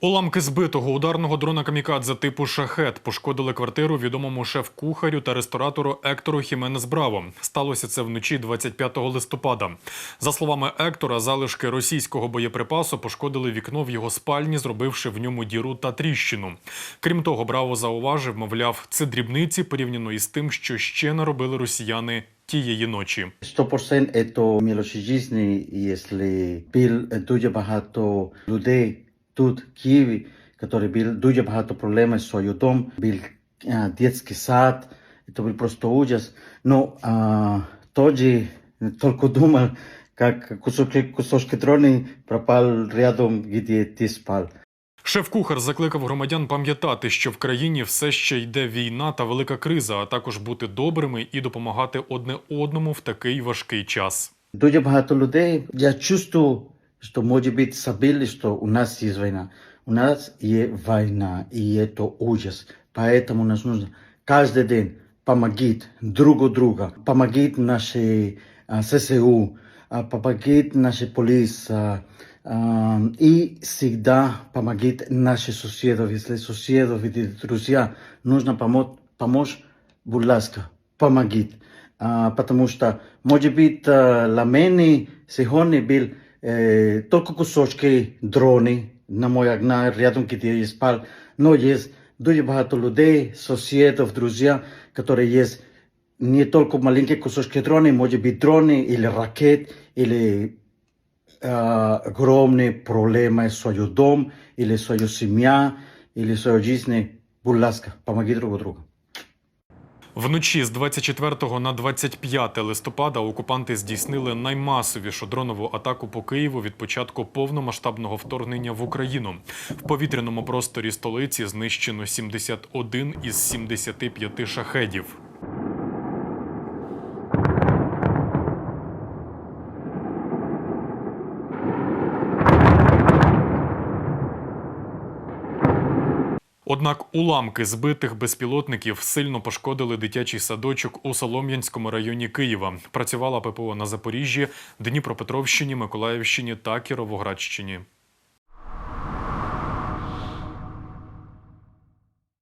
Уламки збитого ударного дрона камікадзе типу шахет пошкодили квартиру відомому шеф-кухарю та ресторатору Ектору Хіменес Браво. Сталося це вночі 25 листопада. За словами Ектора, залишки російського боєприпасу пошкодили вікно в його спальні, зробивши в ньому діру та тріщину. Крім того, Браво зауважив, мовляв, це дрібниці порівняно із тим, що ще наробили росіяни тієї ночі. 100% это мілочі якщо біл дуже багато людей тут, в Києві, які біл дуже багато проблем з своїм домом, біл а, дитячий сад, це був просто ужас. Ну, а, тоді тільки думав, як кусочки, кусочки дрони пропал рядом, де ти спав. Шеф-кухар закликав громадян пам'ятати, що в країні все ще йде війна та велика криза, а також бути добрими і допомагати одне одному в такий важкий час. Дуже багато людей. Я чувствую, што може би са били што у нас е војна. У нас е војна и е то ужас. Па Поэтому нас нужно каждый ден помагит друго друга, помагит наше ССУ, помагит наше наши полис и всегда помагит наши соседов, если соседов и друзья нужно помочь, помочь, Буласка, ласка, помогит. Потому что, может быть, ламени сегодня был е, тільки кусочки дрони на моє окна, рядом, де я спав, но є дуже багато людей, сусідів, друзів, які є не тільки маленькі кусочки дрони, може бути дрони, или ракет, или а, огромные проблемы с своим дом, или свою семья, или свою жизнь. Будь ласка, помоги друг другу. Вночі з 24 на 25 листопада окупанти здійснили наймасовішу дронову атаку по Києву від початку повномасштабного вторгнення в Україну. В повітряному просторі столиці знищено 71 із 75 шахедів. Однак уламки збитих безпілотників сильно пошкодили дитячий садочок у Солом'янському районі Києва. Працювала ППО на Запоріжжі, Дніпропетровщині, Миколаївщині та Кіровоградщині.